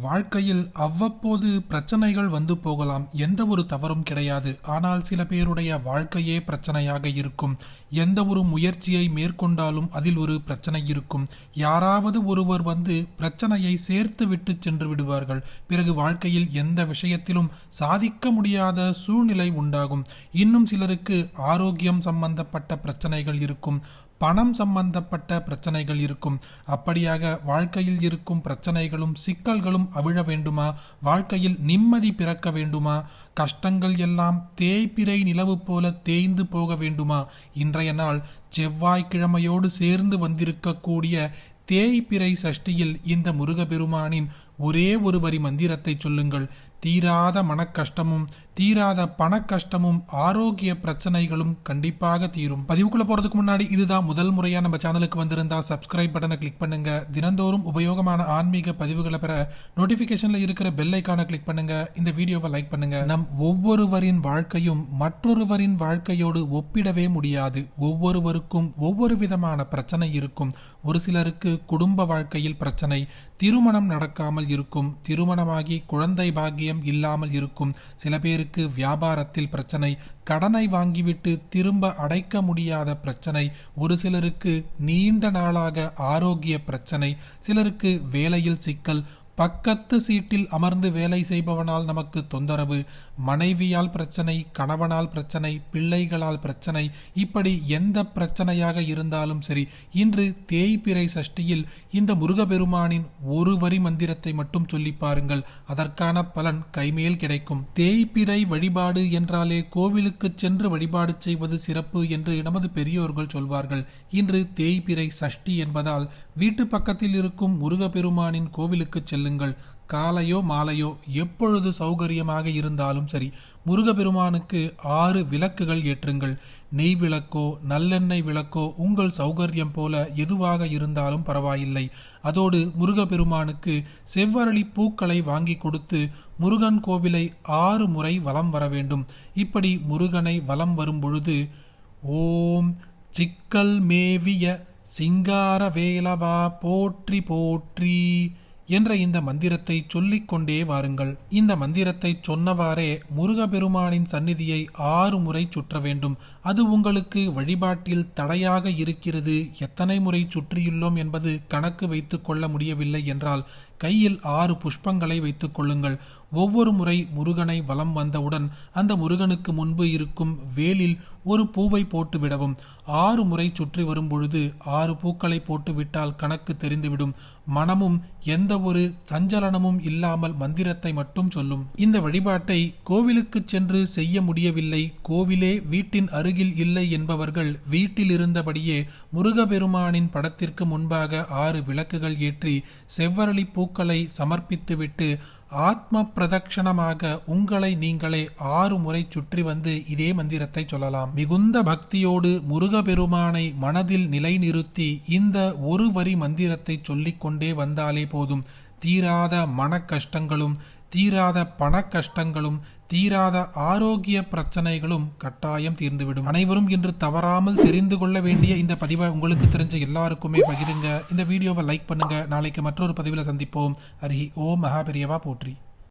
வாழ்க்கையில் அவ்வப்போது பிரச்சனைகள் வந்து போகலாம். எந்த ஒரு தவறும் கிடையாது. ஆனால் சில பேருடைய வாழ்க்கையே பிரச்சனையாக இருக்கும். எந்த ஒரு முயற்சியை மேற்கொண்டாலும் அதில் ஒரு பிரச்சனை இருக்கும். யாராவது ஒருவர் வந்து பிரச்சனையை சேர்த்து விட்டு சென்று விடுவார்கள். பிறகு வாழ்க்கையில் எந்த விஷயத்திலும் சாதிக்க முடியாத சூழ்நிலை உண்டாகும். இன்னும் சிலருக்கு ஆரோக்கியம் சம்பந்தப்பட்ட பிரச்சனைகள் இருக்கும். பணம் சம்பந்தப்பட்ட பிரச்சனைகள் இருக்கும். அப்படியாக வாழ்க்கையில் இருக்கும் பிரச்சனைகளும் சிக்கல்களும் அவிழ வேண்டுமா? வாழ்க்கையில் நிம்மதி பிறக்க வேண்டுமா? கஷ்டங்கள் எல்லாம் தேய்பிரை நிலவு போல தேய்ந்து போக வேண்டுமா? இன்றைய நாள் செவ்வாய்க்கிழமையோடு சேர்ந்து வந்திருக்கக்கூடிய தேய்பிறை சஷ்டியில் இந்த முருகபெருமானின் ஒரே ஒரு வரி மந்திரத்தை சொல்லுங்கள். தீராத மனக்கஷ்டமும் தீராத பணக்கஷ்டமும் ஆரோக்கிய பிரச்சனைகளும் கண்டிப்பாக தீரும். பதிவுக்குள்ள போறதுக்கு முன்னாடி இதுதான் முதல் முறையா நம்ம சேனலுக்கு வந்திருந்தா சப்ஸ்கிரைப் பட்டனை கிளிக் பண்ணுங்க. தினந்தோறும் உபயோகமான ஆன்மீக பதிவுகளை பெற நோட்டிபிகேஷன்ல இருக்கிற பெல் ஐக்கானை கிளிக் பண்ணுங்க. இந்த வீடியோவை லைக் பண்ணுங்க. நம் ஒவ்வொருவரின் வாழ்க்கையும் மற்றொருவரின் வாழ்க்கையோடு ஒப்பிடவே முடியாது. ஒவ்வொருவருக்கும் ஒவ்வொரு விதமான பிரச்சனை இருக்கும். ஒரு சிலருக்கு குடும்ப வாழ்க்கையில் பிரச்சனை திருமணம் நடக்காமல் இருக்கும். திருமணமாகி குழந்தை பாக்கியம் இல்லாமல் இருக்கும். சில பேருக்கு வியாபாரத்தில் பிரச்சனை கடனை வாங்கிவிட்டு திரும்ப அடைக்க முடியாத பிரச்சனை ஒரு சிலருக்கு நீண்ட நாளாக ஆரோக்கிய பிரச்சனை சிலருக்கு வேலையில் சிக்கல் பக்கத்து சீட்டில் அமர்ந்து வேலை செய்பவனால் நமக்கு தொந்தரவு மனைவியால் பிரச்சனை கணவனால் பிரச்சனை பிள்ளைகளால் பிரச்சனை இப்படி எந்த பிரச்சனையாக இருந்தாலும் சரி இன்று தேய்பிறை சஷ்டியில் இந்த முருகபெருமானின் ஒரு வரி மந்திரத்தை மட்டும் சொல்லி பாருங்கள். அதற்கான பலன் கைமேல் கிடைக்கும். தேய்பிறை வழிபாடு என்றாலே கோவிலுக்கு சென்று வழிபாடு செய்வது சிறப்பு என்று நமது பெரியோர்கள் சொல்வார்கள். இன்று தேய்பிறை சஷ்டி என்பதால் வீட்டு பக்கத்தில் இருக்கும் முருகபெருமானின் கோவிலுக்கு செல்லுங்கள். காலையோ மாலையோ எப்பொழுது சௌகரியமாக இருந்தாலும் சரி முருகபெருமானுக்கு ஆறு விளக்குகள் ஏற்றுங்கள். நெய் விளக்கோ நல்லெண்ணெய் விளக்கோ உங்கள் சௌகரியம் போல எதுவாக இருந்தாலும் பரவாயில்லை. அதோடு முருகபெருமானுக்கு செவ்வரளி பூக்களை வாங்கி கொடுத்து முருகன் கோவிலை ஆறு முறை வலம் வர வேண்டும். இப்படி முருகனை வலம் வரும் பொழுது ஓம் சிக்கல் மேவிய சிங்கார வேலவா போற்றி போற்றி என்ற இந்த மந்திரத்தை சொல்லிக்கொண்டே வாருங்கள். இந்த மந்திரத்தை சொன்னவாறே முருகபெருமானின் சந்நிதியை ஆறு முறை சுற்ற வேண்டும். அது உங்களுக்கு வழிபாட்டில் தடையாக இருக்கிறது. எத்தனை முறை சுற்றியுள்ளோம் என்பது கணக்கு வைத்துக் கொள்ள முடியவில்லை என்றால் கையில் ஆறு புஷ்பங்களை வைத்துக் கொள்ளுங்கள். ஒவ்வொரு முறை முருகனை வலம் வந்தவுடன் அந்த முருகனுக்கு முன்பு இருக்கும் வேலில் ஒரு பூவை போட்டுவிடவும். ஆறு முறை சுற்றி வரும் பொழுது ஆறு பூக்களை போட்டுவிட்டால் கணக்கு தெரிந்துவிடும். மனமும் எந்த ஒரு சஞ்சலனமும் இல்லாமல் மந்திரத்தை மட்டும் சொல்லும். இந்த வழிபாட்டை கோவிலுக்கு சென்று செய்ய முடியவில்லை. கோவிலே வீட்டின் அருகில் இல்லை என்பவர்கள் வீட்டில் இருந்தபடியே முருகபெருமானின் படத்திற்கு முன்பாக ஆறு விளக்குகள் ஏற்றி செவ்வரளி பூக்களை சமர்ப்பித்துவிட்டு ஆத்ம பிரதட்சணமாக உங்களை நீங்களே ஆறு முறை சுற்றி வந்து இதே மந்திரத்தை சொல்லலாம். மிகுந்த பக்தியோடு முருகபெருமானை மனதில் நிலைநிறுத்தி இந்த ஒரு வரி மந்திரத்தை சொல்லிக்கொண்டே வந்தாலே போதும். தீராத மன கஷ்டங்களும் தீராத பண கஷ்டங்களும் தீராத ஆரோக்கிய பிரச்சனைகளும் கட்டாயம் தீர்ந்துவிடும். அனைவரும் இன்று தவறாமல் தெரிந்து கொள்ள வேண்டிய இந்த பதிவை உங்களுக்கு தெரிஞ்ச எல்லாருக்குமே பகிருங்க. இந்த வீடியோவை லைக் பண்ணுங்க. நாளைக்கு மற்றொரு பதிவில் சந்திப்போம். ஹரி ஓம் மகாபெரியவா போற்றி.